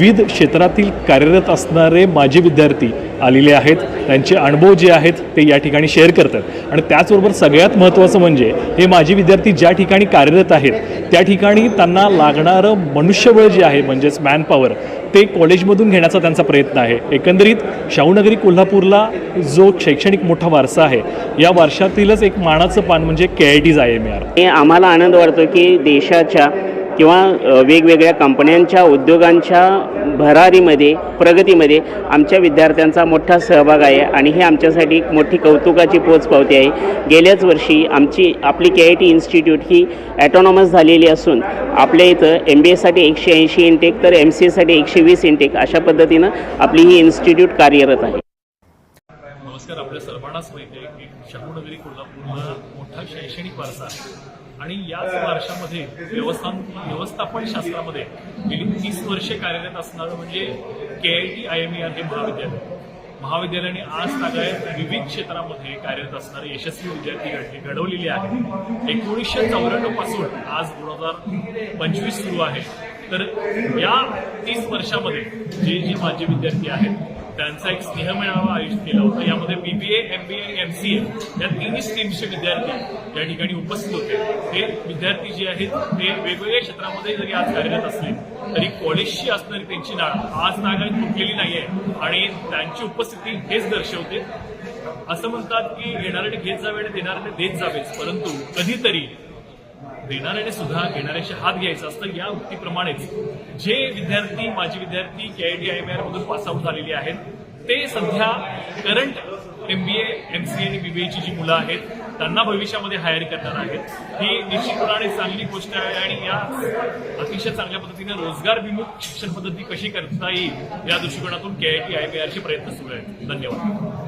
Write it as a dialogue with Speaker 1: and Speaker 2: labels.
Speaker 1: विविध क्षेत्रातील कार्यरत असणारे माजी विद्यार्थी आलेले आहेत. त्यांचे अनुभव जे आहेत ते या ठिकाणी शेअर करतात. आणि त्याचबरोबर सगळ्यात महत्त्वाचं म्हणजे हे माजी विद्यार्थी ज्या ठिकाणी कार्यरत आहेत त्या ठिकाणी त्यांना लागणारं मनुष्यबळ जे आहे म्हणजेच मॅनपॉवर ते कॉलेजमधून घेण्याचा त्यांचा प्रयत्न आहे. एकंदरीत शाहूनगरी कोल्हापूरला जो शैक्षणिक मोठा वारसा आहे या वारशातीलच एक मानाचं पान म्हणजे K I T's I M R
Speaker 2: आम्हाला आनंद वाटतो की देशाच्या किंवा वेगवेगळ्या कंपन्यांच्या उद्योगांच्या भरारीमध्ये प्रगतीमध्ये आमच्या विद्यार्थ्यांचा मोठा सहभाग आहे आणि हे आमच्यासाठी एक मोठी कौतुकाची पोचपावती आहे. गेल्याच वर्षी आमची आपली के आय टी इन्स्टिट्यूट ही ॲटॉनॉमस झालेली असून आपल्या इथं एम बी एसाठी एकशे ऐंशी इंटेक तर एम सी एसाठी एकशे वीस इंटेक अशा पद्धतीनं आपली ही इन्स्टिट्यूट कार्यरत आहे.
Speaker 1: नमस्कार आपल्या सर्वांनाच माहिती आहे की शाहूनगरी कोल्हापूरला मोठा शैक्षणिक वारसा आहे. आणि याच वारशामध्ये व्यवस्थान व्यवस्थापन शास्त्रामध्ये गेली तीस वर्षे कार्यरत असणारं म्हणजे K I T I M R हे महाविद्यालय. महाविद्यालयाने आज तागायत विविध क्षेत्रामध्ये कार्यरत असणारे यशस्वी विद्यार्थी घडले घडवलेले आहेत. एकोणीसशे चौऱ्याण्णवपासून आज दोन हजार पंचवीस सुरू आहे. तर या तीस वर्षामध्ये जे जे माझे विद्यार्थी आहेत त्यांचा एक स्नेह मिळावा आयोजित केला होता. यामध्ये BBA M B A M C A या तिन्ही स्ट्रीमचे विद्यार्थी या ठिकाणी उपस्थित होते. हे विद्यार्थी जे आहेत ते वेगवेगळ्या क्षेत्रामध्ये जरी आज कार्यरत असले तरी कॉलेजशी असणारी त्यांची नाळ आज नागायत तुटलेली नाहीये आणि त्यांची उपस्थिती हेच दर्शवते. असं म्हणतात की येणाऱ्याने घेत जावे आणि देणाऱ्याने देत जावेच परंतु कधीतरी देणाऱ्याने सुद्धा घेणाऱ्याशी हात घ्यायचा असतं. या उक्तीप्रमाणेच जे विद्यार्थी माजी विद्यार्थी K I T I M मधून पासआउट झालेले आहेत ते सध्या current M B A M C A बीबीएची जी मुलं आहेत त्यांना भविष्यामध्ये हायर करणार आहेत. ही निश्चितपणे चांगली गोष्ट आहे आणि या अतिशय चांगल्या पद्धतीने रोजगारभिमुख शिक्षण पद्धती कशी करता येईल या दृष्टिकोनातून K I T I B आरचे प्रयत्न सुरू आहेत. धन्यवाद.